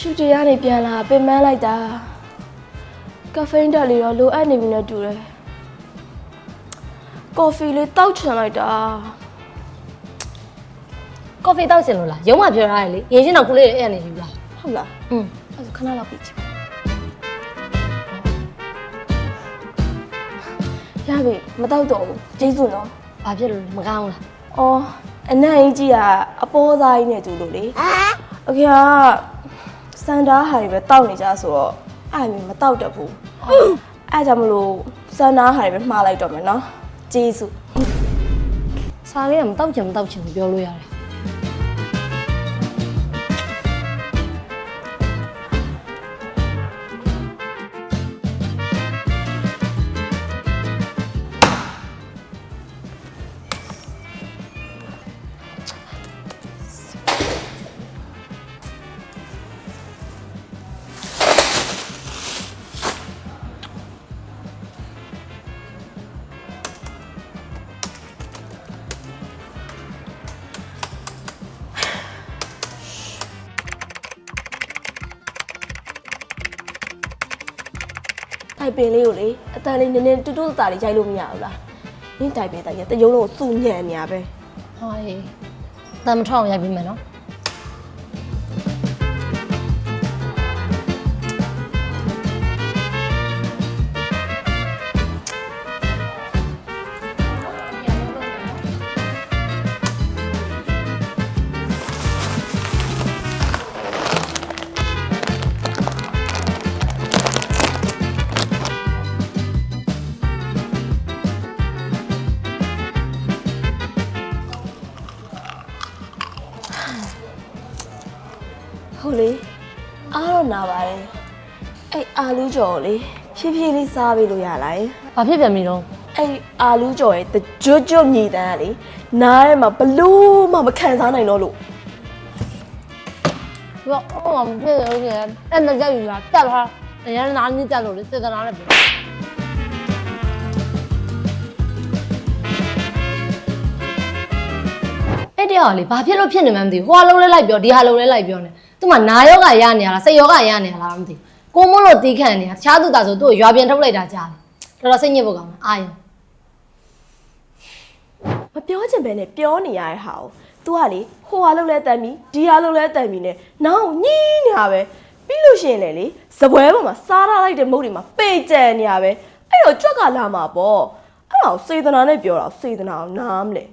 ရှူတရားနေပြန်လာပင်ပန်းလိုက်တာကဖိန်းဓာတ်လေးတော့လိုအပ်နေပြီနဲ့တူတယ်ကော်ဖီလေးတောက်ချင်လိုက်တာကော်ဖီတောက်ချင်လို့လားရုံးမပြောထားရလေရေချင်းတော့ကုလေးအဲ့ရနေယူလားဟုတ်လားอืมအဲ့ဒါခဏလောက်ပြီးချင်ရပြီမတောက်တော့ဘူးဂျေးစုနော်ဘာဖြစ်လို့လဲမကောင်းလားအော်အနံ့အကြီးကအပေါ်စားကြီးနဲ့တူလို့လေအခင်က စန်ဒါဟာတွေပဲတောက်နေကြဆိုတော့အဲ့ဒါမျိုးမတောက်တတ်ဘူးအဲ့ဒါကြောင့်မလို့စန်ဒါဟာတွေပဲမှားလိုက်တော့မယ်နော်ကျေးဇူးစားလေးကမတောက်ချင်မတောက်ချင်ဘူးပြောလို့ရတယ် င်ပင်လေးကိုလေအတန်လေးနည်းနည်းတူတူတာလေးရိုက်လို့မရဘူးလားနင်းတိုင်ပင်တိုင်ရတရုံးလုံးကိုစူညံနေရပဲဟောရေတမ်းမထောက်အောင်ရိုက်ပြီးမယ်နော် ဟုတ်လေအားတော့နာပါတယ်အဲ့အာလူးကြော်ကိုလေဖြည်းဖြည်းလေးစားပေးလို့ရလားယင်ဘာဖြစ်ပြန်ပြီတော့အဲ့အာလူးကြော်ရဲ့တကြွကြွညီတန်းကလေနားထဲမှာဘလို့မှမခံစားနိုင်တော့လို့သူကအော်မဖြစ်လို့ရှိရင်အဲ့မကြောက်ယူတာတက်သွားအရင်နားနည်းတက်လို့လေစေတနာနဲ့ပြော တရားကလေဘာဖြစ်လို့ဖြစ်နေမှန်းမသိဘူးဟိုဟာလုံးလဲလိုက်ပြောဒီဟာလုံးလဲလိုက်ပြောနေသူမှနာယောဂရနေရလားစိတ်ယောဂရနေရလားမသိဘူးကိုမို့လို့တီးခံနေတာတခြားသူသားဆိုသူ့ကိုရွာပြန်ထုတ်လိုက်တာကြားတယ်တော်တော်စိတ်ညစ်ဖို့ကောင်းတယ်အာယုံမပြောချင်ပဲနဲ့ပြောနေရတဲ့ဟာကို तू ကလေဟိုဟာလုံးလဲတန်ပြီဒီဟာလုံးလဲတန်ပြီနဲ့နောက်ညင်းနေတာပဲပြီးလို့ရှိရင်လေလေစပွဲပေါ်မှာစားထားလိုက်တဲ့မုတ်တွေမှာပေကြံနေရပဲအဲ့တော့ကြွက်ကလာမှာပေါ့အဲ့ဒါကိုစေတနာနဲ့ပြောတာစေတနာအောင်နားမလဲ